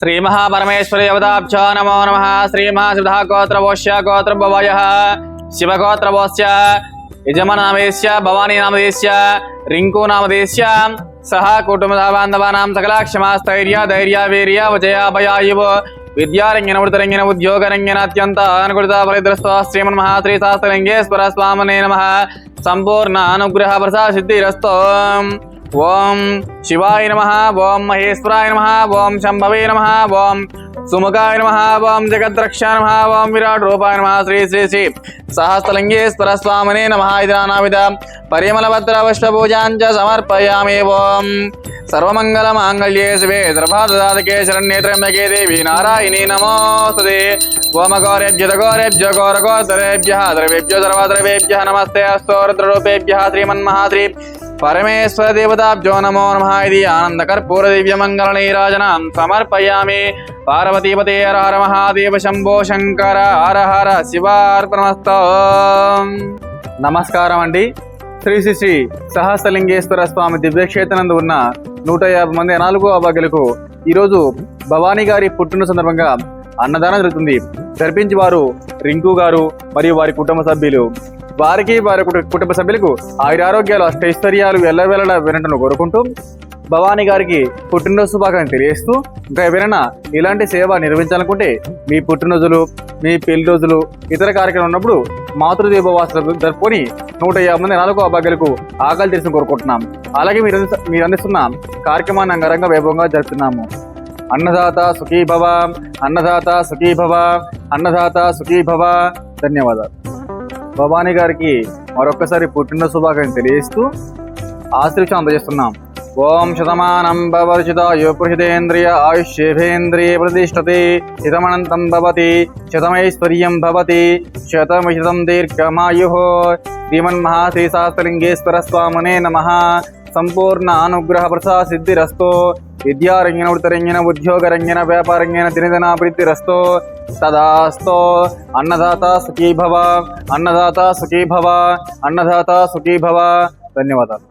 శ్రీ మహాపరమేశ్వరి అవతాభ్యో నమో నమ శ్రీ మహాసిద్ధాగోత్రవోష్య గోత్రభవయ శివగోత్రవోస్య యజమనామేశ్య భవానీ నామదేశ్య రింకు నామదేశ్య సహ కుటుంబ బాంధవానాం సకల క్షమాస్థైర్య ధైర్య వీర్య విజయాభయాయువ విద్యారంగిన వృతరంగిన ఉద్యోగరంగిన అత్యంత అనుకృత ఫలిద్రస్వ శ్రీమన్ మహాశ్రీ శాస్త్రలింగేశ్వర స్వామనే నమ సంపూర్ణ అనుగ్రహ ప్రసాద సిద్ధిరస్తో ఓం శివాయ నమ ఓం మహేశ్వరాయ నమ ఓం శంభవే నమ ఓం సుముఖాయ నమ ఓం జగద్రక్ష నమ ఓం విరాట్ రూపాయ నమ శ్రీ శ్రీ శ్రీ సహస్రలింగేశ్వర స్వామినే నమ ఇది నానావిధ పరిమళభద్ర పూజాంచ సమర్పయామి ఓం. సర్వమంగళ మాంగళ్యే శివే ద్రభాదాతకే శరణ్యేత్రంబకే దేవి నారాయణీ నమోస్తుతే ఓమ గౌరేభ్య గౌరేభ్య గౌరగోత్తరేభ్య సర్వద్రవేభ్య నమస్తే అస్తోరుద్రూపేభ్య శ్రీమన్మహాశ్రీ పరమేశ్వర దేవతాభ్యో నమో నమ ఇది ఆనంద కర్పూర దివ్య మంగళ సమర్పయామి పార్వతీపతే హర మహాదేవ శంభో శంకర హర హర శివార్పణమస్త నమస్కారం అండి శ్రీ శ్రీ శ్రీ సహస్రలింగేశ్వర స్వామి దివ్యక్షేత్రనందు ఉన్న నూట యాభై మంది నాలుగో అభాగ్యులకు ఈరోజు భవానీ గారి పుట్టిన సందర్భంగా అన్నదానం జరుగుతుంది. జరిపించి వారు రింకు గారు మరియు వారి కుటుంబ సభ్యులు. వారికి వారి కుటుంబ సభ్యులకు ఆయురారోగ్యాలు అష్టైశ్వర్యాలు ఎల్లవేళలా వినటను కోరుకుంటూ భవానీ గారికి పుట్టినరోజు శుభాకాంక్షలు తెలియజేస్తూ ఇంకా ఎవరైనా ఇలాంటి సేవ నిర్వహించాలనుకుంటే మీ పుట్టినరోజులు మీ పెళ్ళి రోజులు ఇతర కార్యక్రమం ఉన్నప్పుడు మాతృదీపవాసులు జరుపుకొని నూట యాభై మంది నాలుగో అభాగ్యులకు ఆకలి తీర్చడం కోరుకుంటున్నాం. అలాగే మీరు మీరు అందిస్తున్న కార్యక్రమాన్ని అంగరంగ వైభవంగా జరుపుతున్నాము. అన్నదాత సుఖీభవ అన్నదాత సుఖీభవ అన్నదాత సుఖీభవ. ధన్యవాదాలు. భవానీ గారికి మరొక్కసారి పుట్టిన శుభాకాంక్షలు తెలియజేస్తూ ఆశీర్షం అందజేస్తున్నాం. ఓం శతమానం భవరిచితాయు యోపృషితేంద్రియ ఆయుష్యేభేంద్రియ ప్రతిష్టతే శతమనంతం భవతి శతమైశ్వర్యం భవతి శతమిషితం దీర్ఘమాయు. శ్రీమన్మహాశ్రీ శాస్త్రలింగేశ్వర స్వామనే నమ. సంపూర్ణ అనుగ్రహ ప్రసాద సిద్ధిరస్తో విద్యారంగిన వృతరంగిన ఉద్యోగరంగిన వ్యాపారంగిన దినదినాభివృద్ధిరస్తో తదాస్తో అన్నదాత సుఖీ భవ అన్నదాత సుఖీ భవ అన్నదాత సుఖీ భవ ధన్యవాదాలు